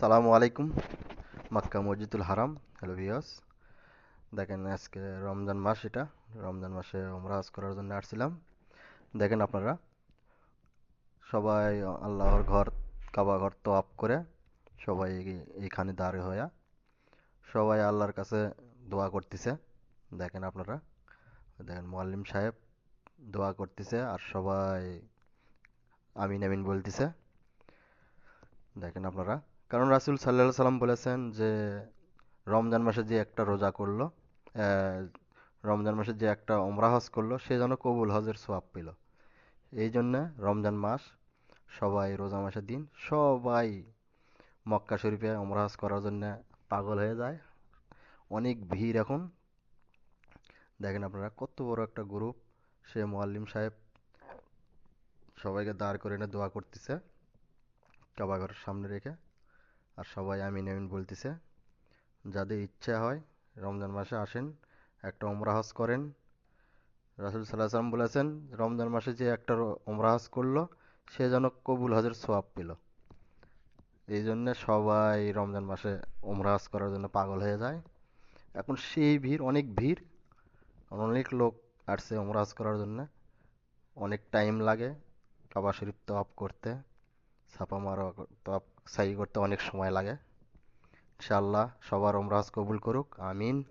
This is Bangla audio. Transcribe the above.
সালামু আলাইকুম। মাক্কা মসজিদুল হারাম। হ্যালো ভিওস দেখেন আজকে রমজান মাস এটা। রমজান মাসে ওমরা হজ করার জন্য আসছিলাম। দেখেন আপনারা, সবাই আল্লাহর ঘর, কাবা ঘর তো আপ করে সবাই এইখানে দাঁড়ে হয়ে সবাই আল্লাহর কাছে দোয়া করতেছে। দেখেন আপনারা, দেখেন মোয়াল্লিম সাহেব দোয়া করতেছে আর সবাই আমিন আমিন বলতেছে। দেখেন আপনারা কারণ রাসুল সাল্লাহ সাল্লাম বলেছেন যে, রমজান মাসে যে একটা রোজা করল রমজান মাসে যে একটা ওমরা হজ করল, সে যেন কবুল হজের সোয়াব পেল। এই জন্যে রমজান মাস সবাই রোজা মাসের দিন সবাই মক্কা শরীফে ওমরা হজ করার জন্য পাগল হয়ে যায়। অনেক ভিড় এখন। দেখেন আপনারা কত বড় একটা গ্রুপ সে মোয়াল্লিম সাহেব সবাইকে দাঁড় করে এনে দোয়া করতেছে, কাবাঘরের সামনে রেখে। আর সবাই আমিন আমিন বলতেছে। যাদের ইচ্ছা হয়, রমজান মাসে আসেন, একটা ওমরা করেন। রাসুল সাল্লাহ সাল্লাম বলেছেন, রমজান মাসে যে একটা ওমরা করল, সে যেন কবুল হজের সোয়াব পেল। এই জন্যে সবাই রমজান মাসে ওমরা করার জন্য পাগল হয়ে যায়। এখন সেই ভিড়, অনেক ভিড়, অনেক লোক আসছে ওমরা করার জন্য। অনেক টাইম লাগে, কাবা শরীফ তো অফ করতে, ছাপা মারা তপ সাই করতে অনেক সময় লাগে। ইনশাআল্লাহ সবার ওমরাজ কবুল করুক আমিন।